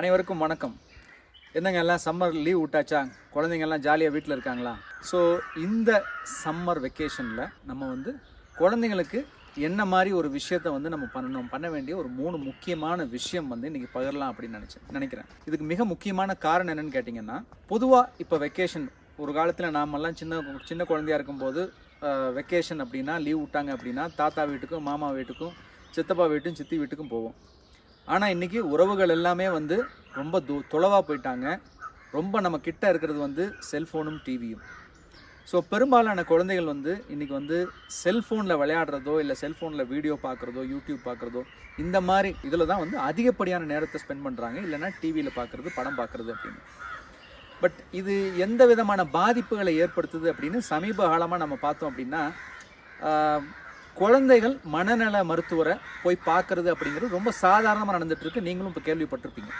அனைவருக்கும் வணக்கம். என்னங்க எல்லாம் சம்மர் லீவ் விட்டாச்சா? குழந்தைங்க எல்லாம் ஜாலியாக வீட்டில் இருக்காங்களா? ஸோ இந்த சம்மர் வெக்கேஷனில் நம்ம வந்து குழந்தைங்களுக்கு என்ன மாதிரி ஒரு விஷயத்தை வந்து நம்ம பண்ணணும்? பண்ண வேண்டிய ஒரு மூணு முக்கியமான விஷயம் வந்து இன்றைக்கி பகிரலாம் அப்படின்னு நினச்சேன். நினைக்கிறேன். இதுக்கு மிக முக்கியமான காரணம் என்னென்னு கேட்டிங்கன்னா பொதுவாக இப்போ வெக்கேஷன் ஒரு காலத்தில் நாமெல்லாம் சின்ன சின்ன குழந்தையா இருக்கும்போது வெக்கேஷன் அப்படின்னா லீவ் விட்டாங்க அப்படின்னா தாத்தா வீட்டுக்கும் மாமா வீட்டுக்கும் சித்தப்பா வீட்டும் சித்தி வீட்டுக்கும் போவோம். ஆனால் இன்றைக்கி உறவுகள் எல்லாமே வந்து ரொம்ப தூ தொலைவாக போயிட்டாங்க. ரொம்ப நம்ம கிட்ட இருக்கிறது வந்து செல்ஃபோனும் டிவியும் ஸோ பெரும்பாலான குழந்தைகள் வந்து இன்றைக்கி வந்து செல்ஃபோனில் விளையாடுறதோ இல்லை செல்ஃபோனில் வீடியோ பார்க்குறதோ யூடியூப் பார்க்குறதோ இந்த மாதிரி இதில் தான் வந்து அதிகப்படியான நேரத்தை ஸ்பெண்ட் பண்ணுறாங்க இல்லைன்னா டிவியில் பார்க்குறது படம் பார்க்குறது அப்படின்னு. பட் இது எந்த விதமான பாதிப்புகளை ஏற்படுத்துது அப்படின்னு சமீப காலமாக நம்ம பார்த்தோம் அப்படின்னா குழந்தைகள் மனநல மருத்துவரை போய் பார்க்கறது அப்படிங்கிறது ரொம்ப சாதாரணமாக நடந்துகிட்ருக்கு நீங்களும் இப்போ கேள்விப்பட்டிருப்பீங்க.